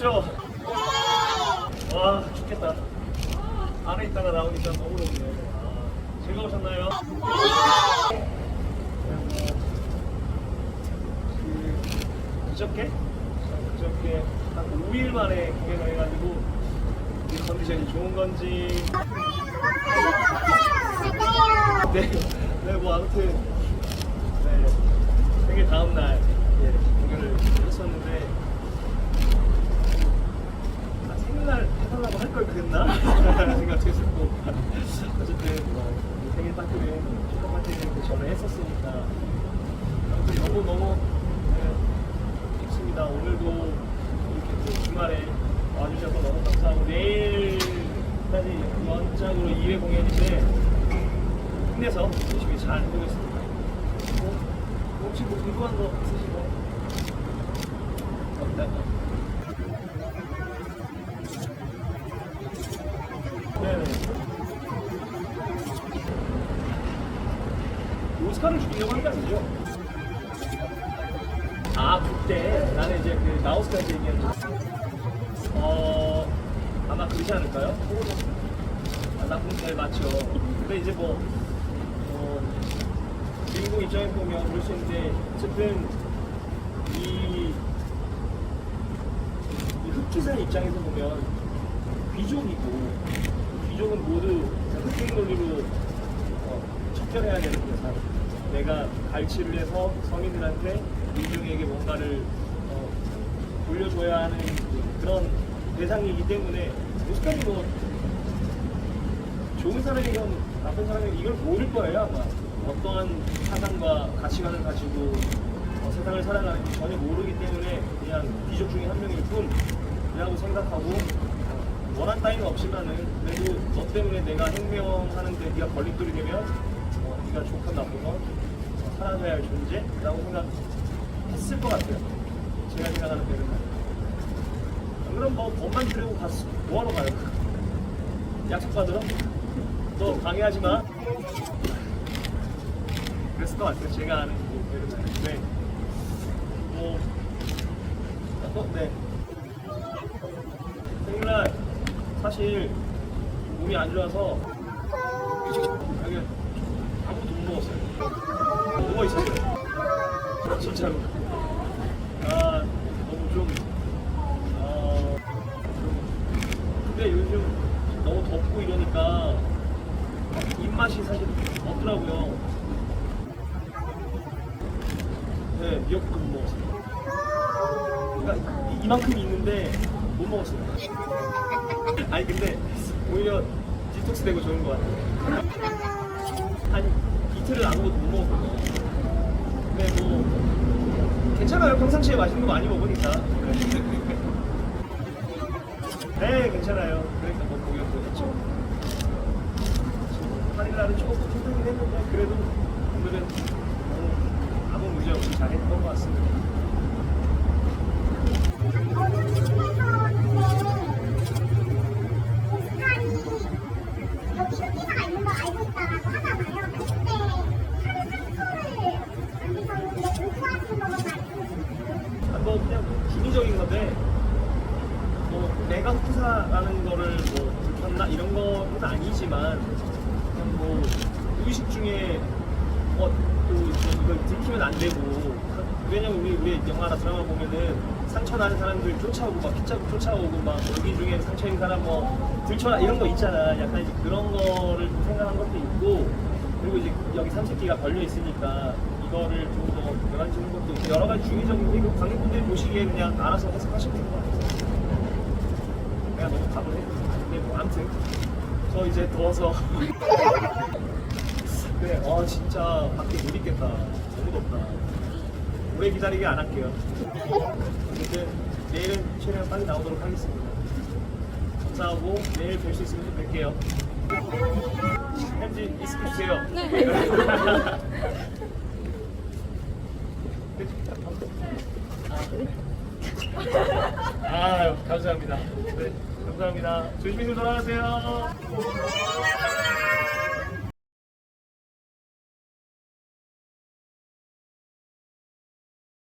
덥죠? 와 죽겠다. 안에 있다가 나오니까 너무 덥네요. 아, 즐거우셨나요? 그 그저께 그저께 한 5일 만에 공연을 해가지고 이 컨디션이 좋은 건지 네, 네, 뭐 아무튼 네, 생일 다음 날 예, 공연을 했었는데 아, 생일날 해달라고 할 걸 그랬나 생각도 했었고 어쨌든 뭐, 이 생일 파티는 축하 파티는 그 전에 했었으니까 아무튼 너무 너무 네, 좋습니다. 오늘도 이렇게 또 주말에 와주셔서 너무 감사하고 내일까지 연장으로 2회 공연인데 힘내서 열심히 잘 해보겠습니다. 뭐, 혹시 뭐 궁금한 거 있으시고? 네네. 오스카를 주려고 한게 아니죠? 아 그때 나는 이제 그 나오스카한테 얘기했는데 어 아마 그러지 않을까요? 아, 나 그럼 잘 맞죠. 근데 이제 뭐 어, 주인공 입장에 보면 그럴 수 있는데 어쨌든 이, 이 흑기사 입장에서 보면 귀족이고 귀족은 모두 흑백 논리로 어, 척결해야 되는 거잖아. 내가 갈취를 해서 성인들한테 민중에게 뭔가를 어, 돌려줘야 하는 그런 대상이기 때문에 오스카이 뭐 좋은 사람이건 나쁜 사람이건 이걸 모를 거예요 아마 어떠한 사상과 가치관을 가지고 어, 세상을 살아가는지 전혀 모르기 때문에 그냥 귀족 중에 한 명일 뿐이라고 생각하고 어, 원한 따위는 없지만은 그래도 너 때문에 내가 행명하는데 네가 걸림돌이 되면 어, 네가 좋건 나쁜 건 어, 살아줘야 할 존재라고 생각했을 것 같아요. 제가 생각하는 안 그럼 뭐 돈만 주려고 갔어 뭐하러 가요? 약속 받으러? 너 방해하지 마 그랬을 것 같아요. 제가 아는 대로는. 네. 뭐. 어, 네. 생일날 사실 몸이 안 좋아서. 여기 먹었어요 누워 있었어요 진짜로 아 너무 좀 어, 좀 근데 요즘 너무 덥고 이러니까 입맛이 사실 없더라고요 네 미역국도 못 먹었어요 그러니까 이- 이만큼 있는데 못 먹었어요 아니 근데 오히려 디톡스 되고 좋은 것 같아요 한 이틀을 아무것도 못 먹었거든요. 근데 뭐 괜찮아요. 평상시에 맛있는 거 많이 먹으니까. 네 괜찮아요. 그러니까 뭐 공연도 했죠 8일날은 조금 힘들긴 했는데 그래도 오늘은 너무 아무 문제 없이 잘 했던 것 같습니다 가 있는 거 알고 있다라고 하잖아요. 근데 하루 상처를 안 입었는데 오프하신 거만 알고 있어요. 뭐 그냥 기미적인 건데 뭐 내가 흑사라는 거를 뭐 불켰나 이런 거는 아니지만 뭐 의식 중에 어또 이걸 들키면 안 되고 왜냐면 우리 우리 영화나 드라마 보면은 상처 나는 사람들 쫓아오고 막 핏자국 쫓아오고 막 여기 중에 상처 있는 사람 뭐 들쳐라 이런 거 있잖아 약간 이제 그런 거를 좀 생각한 것도 있고 그리고 이제 여기 삼색기가 걸려 있으니까 이거를 좀더 교란지는 것도 있고 여러 가지 중의적인 게 관객분들이 보시기에 그냥 알아서 해석하시면 될 것 같아요. 내가 너무 답을 했는데 뭐 아무튼 저 이제 더워서 네, 아 진짜 밖에 못 있겠다. 너무 덥다. 오래 기다리게 안 할게요. 어쨌든 내일은 최대한 빨리 나오도록 하겠습니다. 감사하고 내일 뵐 수 있으면 좀 뵐게요. 편지 있으면 주세요. 아, 감사합니다. 네, 감사합니다. 조심히 돌아가세요.